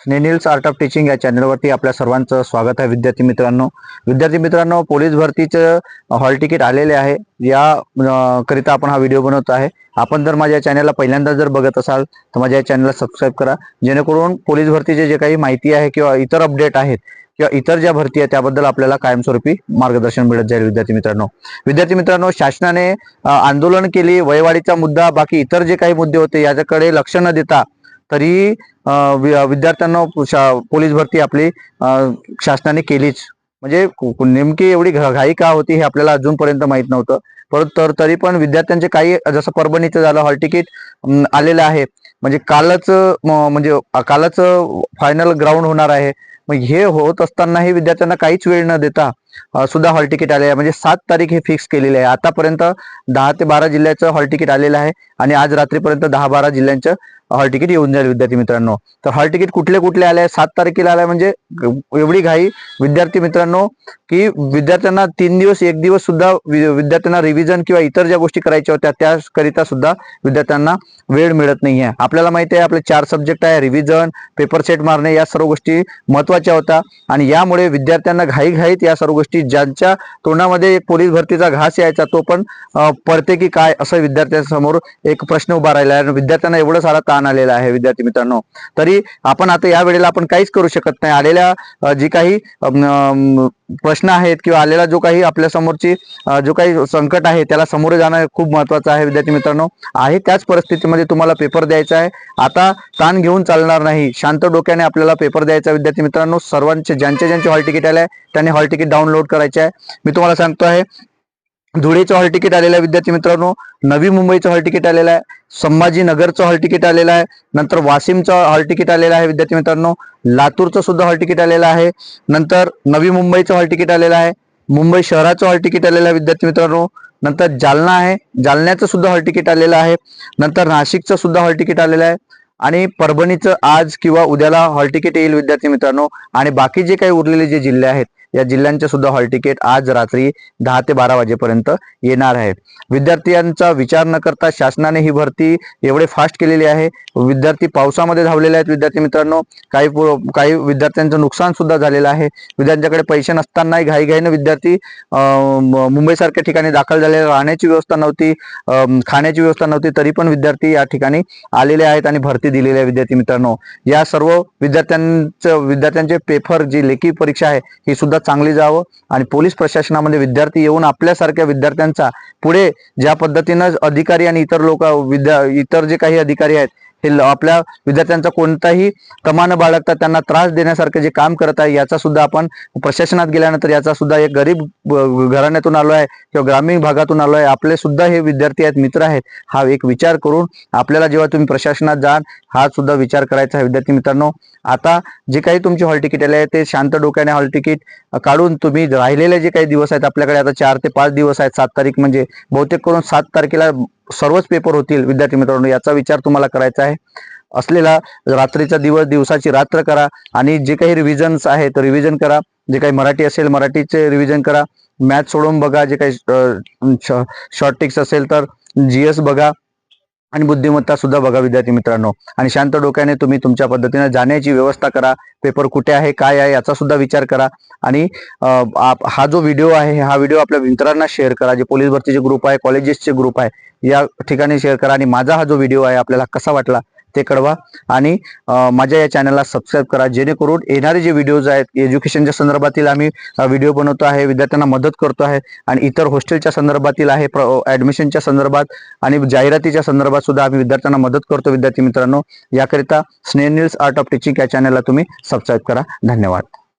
स्नेनिल्स art of teaching या चॅनलवरती आपल्या सर्वांचं स्वागत आहे. विद्यार्थी मित्रांनो विद्यार्थी मित्रांनो पोलीस भरतीचं हॉल तिकीट आलेले आहे. या करिता आपण हा व्हिडिओ बनवत आहे. आपण जर माझ्या चॅनलला पहिल्यांदा जर बघत असाल तर माझ्या या चॅनलला सबस्क्राईब करा. जेणेकरून पोलीस भरतीचे जे काही माहिती आहे किंवा इतर अपडेट आहेत किंवा इतर ज्या भरती आहे त्याबद्दल आपल्याला कायमस्वरूपी मार्गदर्शन मिळत जाईल विद्यार्थी मित्रांनो. विद्यार्थी मित्रांनो शासनाने आंदोलन केली वयवाढीचा मुद्दा बाकी इतर जे काही मुद्दे होते याच्याकडे लक्ष न देता तरी विद्यार्थ्यांना शा- पोलीस भरती आपली शासनाने केलीच. म्हणजे नेमकी एवढी घ- घाई का होती हे आपल्याला अजूनपर्यंत माहीत नव्हतं. परंतु तर तरी पण विद्यार्थ्यांचे काही जसं परभणीचं झालं हॉल तिकीट आलेलं आहे. म्हणजे कालच म्हणजे कालच फायनल ग्राउंड होणार आहे. मग हे होत असतानाही विद्यार्थ्यांना काहीच वेळ न देता सुद्धा हॉल तिकीट आले आहे. म्हणजे सात तारीख हे फिक्स केलेली आहे. आतापर्यंत दहा ते बारा जिल्ह्याचं हॉल तिकीट आलेलं आहे आणि आज रात्रीपर्यंत दहा बारा जिल्ह्यांचं हॉल तिकीट येऊन जाईल विद्यार्थी मित्रांनो. तर हॉल तिकीट कुठले कुठले आले सात तारखेला आले म्हणजे एवढी घाई. विद्यार्थी मित्रांनो की विद्यार्थ्यांना तीन दिवस एक दिवस सुद्धा विद्यार्थ्यांना रिव्हिजन किंवा इतर ज्या गोष्टी करायच्या होत्या त्याकरिता सुद्धा विद्यार्थ्यांना वेळ मिळत नाही आहे आपल्याला माहिती आहे आपले चार सब्जेक्ट आहे रिव्हिजन पेपर सेट मारणे या सर्व गोष्टी महत्त्वाच्या होत्या. आणि यामुळे विद्यार्थ्यांना घाईघाईत या सर्व गोष्टी ज्यांच्या तोंडामध्ये एक पोलीस भरतीचा घास यायचा तो पण पडते की काय असं विद्यार्थ्यांसमोर एक प्रश्न उभा राहिला आहे. विद्यार्थ्यांना एवढं सारा ताण आलेला आहे विद्यार्थी मित्रांनो. तरी आपण आता या वेळेला आपण काहीच करू शकत नाही. आलेल्या जी काही प्रश्न आहेत किंवा आलेला जो काही आपल्या समोरची जो काही संकट आहे त्याला सामोरे जाणं खूप महत्वाचं आहे. विद्यार्थी मित्रांनो आहे त्याच परिस्थितीमध्ये तुम्हाला पेपर द्यायचा आहे. आता ताण घेऊन चालणार नाही. शांत डोक्याने आपल्याला पेपर द्यायचा आहे. विद्यार्थी मित्रांनो सर्वांचे ज्यांचे ज्यांचे हॉल तिकीट आले आहे त्यांनी हॉल तिकीट डाउनलोड करायचे आहे. मी तुम्हाला सांगतो आहे धुळेचं हॉल तिकीट आलेलं आहे विद्यार्थी मित्रांनो नवी मुंबईचं हॉल तिकीट आलेलं आहे संभाजीनगरचं हॉल तिकीट आलेलं आहे नंतर वाशिमचं हॉल तिकीट आलेलं आहे विद्यार्थी मित्रांनो लातूरचं सुद्धा हॉल तिकीट आलेलं आहे नंतर नवी मुंबईचं हॉल तिकीट आलेलं आहे मुंबई शहराचं हॉल तिकीट आलेलं आहे विद्यार्थी मित्रांनो नंतर जालना आहे जालन्याचं सुद्धा हॉल तिकीट आलेलं आहे नंतर नाशिकचं सुद्धा हॉल तिकीट आलेलं आहे आणि परभणीचं आज किंवा उद्याला हॉल तिकीट येईल विद्यार्थी मित्रांनो आणि बाकी जे काही उरलेले जे जिल्हे आहेत या जिल्ह्यांचे सुद्धा हॉल तिकीट आज रात्री दहा ते बारा वाजेपर्यंत येणार आहे विद्यार्थ्यांचा विचार न करता शासनाने ही भरती एवढे फास्ट केलेली आहे. विद्यार्थी पावसामध्ये धावलेले आहेत विद्यार्थी मित्रांनो. काही काही विद्यार्थ्यांचं नुकसान सुद्धा झालेलं आहे. विद्यार्थ्यांच्याकडे पैसे नसतानाही घाईघाईनं विद्यार्थी मुंबईसारख्या ठिकाणी दाखल झालेले राहण्याची व्यवस्था नव्हती खाण्याची व्यवस्था नव्हती तरी पण विद्यार्थी या ठिकाणी आलेले आहेत आणि भरती दिलेली आहे विद्यार्थी मित्रांनो. या सर्व विद्यार्थ्यांचं विद्यार्थ्यांचे पेपर जी लेखी परीक्षा आहे ही सुद्धा चांगली जावं आणि पोलीस प्रशासनामध्ये विद्यार्थी येऊन आपल्यासारख्या विद्यार्थ्यांचा पुढे ज्या पद्धतीनं अधिकारी आणि इतर लोक विद्या इतर जे काही अधिकारी आहेत हे ल- आपल्या विद्यार्थ्यांचा कोणताही कमान बाळगता त्यांना त्रास देण्यासारखं जे काम करत आहे याचा सुद्धा आपण प्रशासनात गेल्यानंतर याचा सुद्धा एक गरीब घराण्यातून आलो आहे किंवा ग्रामीण भागातून आलो आहे आपले सुद्धा हे विद्यार्थी आहेत मित्र आहेत हा एक विचार करून आपल्याला जेव्हा तुम्ही प्रशासनात जाल हा सुद्धा विचार करायचा आहे विद्यार्थी मित्रांनो. आता जे काही तुमचे हॉल तिकीट आले आहे ते शांत डोक्याने हॉल तिकीट काढून तुम्ही राहिलेले जे काही दिवस आहेत आपल्याकडे आता चार ते पाच दिवस आहेत सात तारीख म्हणजे बहुतेक करून सात तारखेला सर्वच पेपर होतील विद्यार्थी मित्रांनो याचा विचार तुम्हाला करायचा आहे. असलेला रात्रीचा दिवस दिवसाची रात्र करा आणि जे काही रिव्हिजन्स आहेत रिव्हिजन करा. जे काही मराठी असेल मराठीचे रिव्हिजन करा. मॅथ सोडून बघा. जे काही शॉर्ट टिक्स असेल तर जीएस बघा. आणि बुद्धिमत्ता सुद्धा बघा विद्यार्थी मित्रांनो. आणि शांत डोक्याने तुम्ही तुमच्या पद्धतीने जाण्याची व्यवस्था करा. पेपर कुठे आहे काय आहे याचा सुद्धा विचार करा. आणि आप- हा जो व्हिडिओ आहे हा व्हिडिओ आपल्या मित्रांना शेअर करा. जे पोलीस भरतीचे ग्रुप आहे कॉलेजेसचे ग्रुप आहे या ठिकाणी शेअर करा. आणि माझा हा जो व्हिडिओ आहे आपल्याला कसा वाटला ते कळवा. आणि माझ्या या चॅनलला सबस्क्राईब करा. जेणेकरून येणारे जे व्हिडिओज आहेत एज्युकेशनच्या संदर्भातील आम्ही व्हिडिओ बनवतो आहे विद्यार्थ्यांना मदत करतो आहे आणि इतर हॉस्टेलच्या संदर्भातील आहे ॲडमिशनच्या संदर्भात आणि जाहिरातीच्या संदर्भात सुद्धा आम्ही विद्यार्थ्यांना मदत करतो विद्यार्थी मित्रांनो. याकरिता स्नेनिल्स आर्ट ऑफ टीचिंग या चॅनलला तुम्ही सबस्क्राईब करा. धन्यवाद.